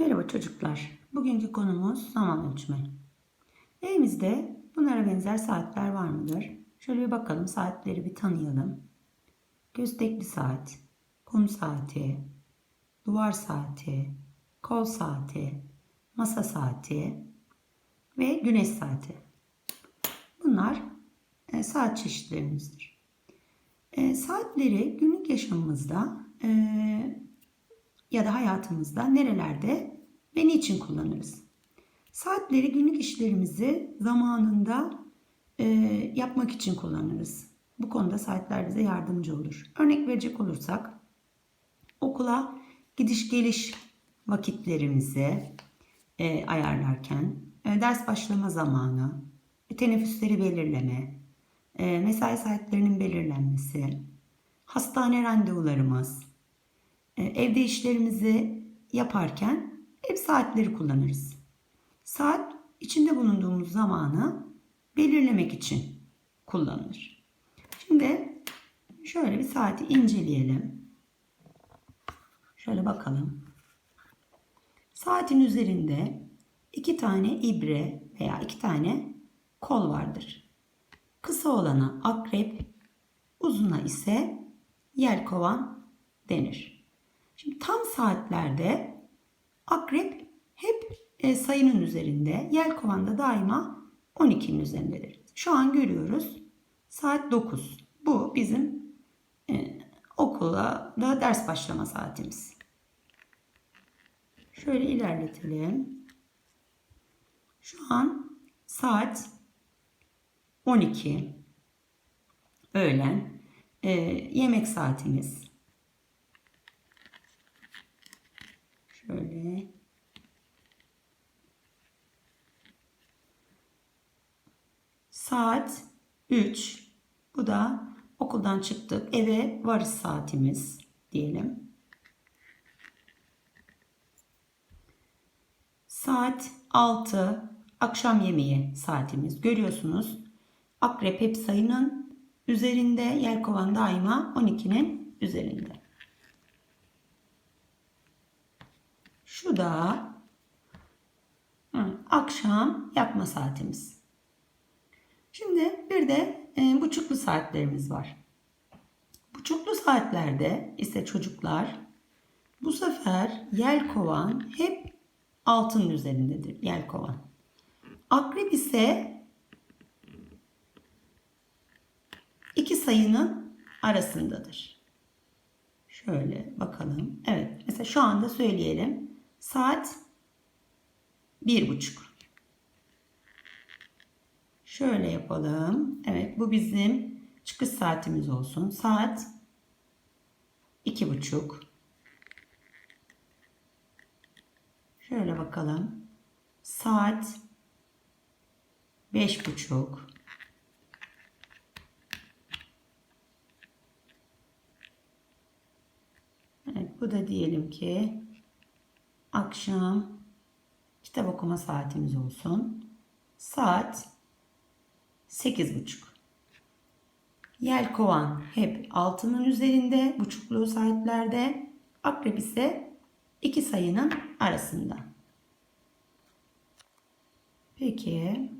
Merhaba çocuklar. Bugünkü konumuz zaman ölçme. Evimizde bunlara benzer saatler var mıdır? Şöyle bir bakalım saatleri bir tanıyalım. Göstekli saat, kum saati, duvar saati, kol saati, masa saati ve güneş saati. Bunlar e, saat çeşitlerimizdir. E, saatleri günlük yaşamımızda e, ya da hayatımızda nerelerde ve niçin kullanırız? Saatleri günlük işlerimizi zamanında e, yapmak için kullanırız. Bu konuda saatler bize yardımcı olur. Örnek verecek olursak okula gidiş geliş vakitlerimizi e, ayarlarken, e, ders başlama zamanı, teneffüsleri belirleme, e, mesai saatlerinin belirlenmesi, hastane randevularımız, evde işlerimizi yaparken hep saatleri kullanırız. Saat içinde bulunduğumuz zamanı belirlemek için kullanılır. Şimdi şöyle bir saati inceleyelim. Şöyle bakalım. Saatin üzerinde iki tane ibre veya iki tane kol vardır. Kısa olana akrep, uzuna ise yelkovan denir. Şimdi tam saatlerde akrep hep e, sayının üzerinde, yelkovan da daima 12'nin üzerindedir. Şu an görüyoruz saat 9. Bu bizim e, okula da ders başlama saatimiz. Şöyle ilerletelim. Şu an saat 12. Öğlen. E, yemek saatimiz. Şöyle. Saat 3. Bu da okuldan çıktık. Eve varış saatimiz diyelim. Saat 6. Akşam yemeği saatimiz. Görüyorsunuz. Akrep hep sayının üzerinde. Yelkovan daima 12'nin üzerinde. Şu da hı, akşam yatma saatimiz. Şimdi bir de e, buçuklu saatlerimiz var. Buçuklu saatlerde ise çocuklar bu sefer yelkovan hep altının üzerindedir yelkovan. Akrep ise iki sayının arasındadır. Şöyle bakalım. Evet mesela şu anda söyleyelim. Saat bir buçuk. Şöyle yapalım. Evet bu bizim çıkış saatimiz olsun. Saat iki buçuk. Şöyle bakalım. Saat beş buçuk. Evet bu da diyelim ki akşam kitap okuma saatimiz olsun. Saat 8.30. Yelkovan hep altının üzerinde buçuklu saatlerde. Akrep ise iki sayının arasında. Peki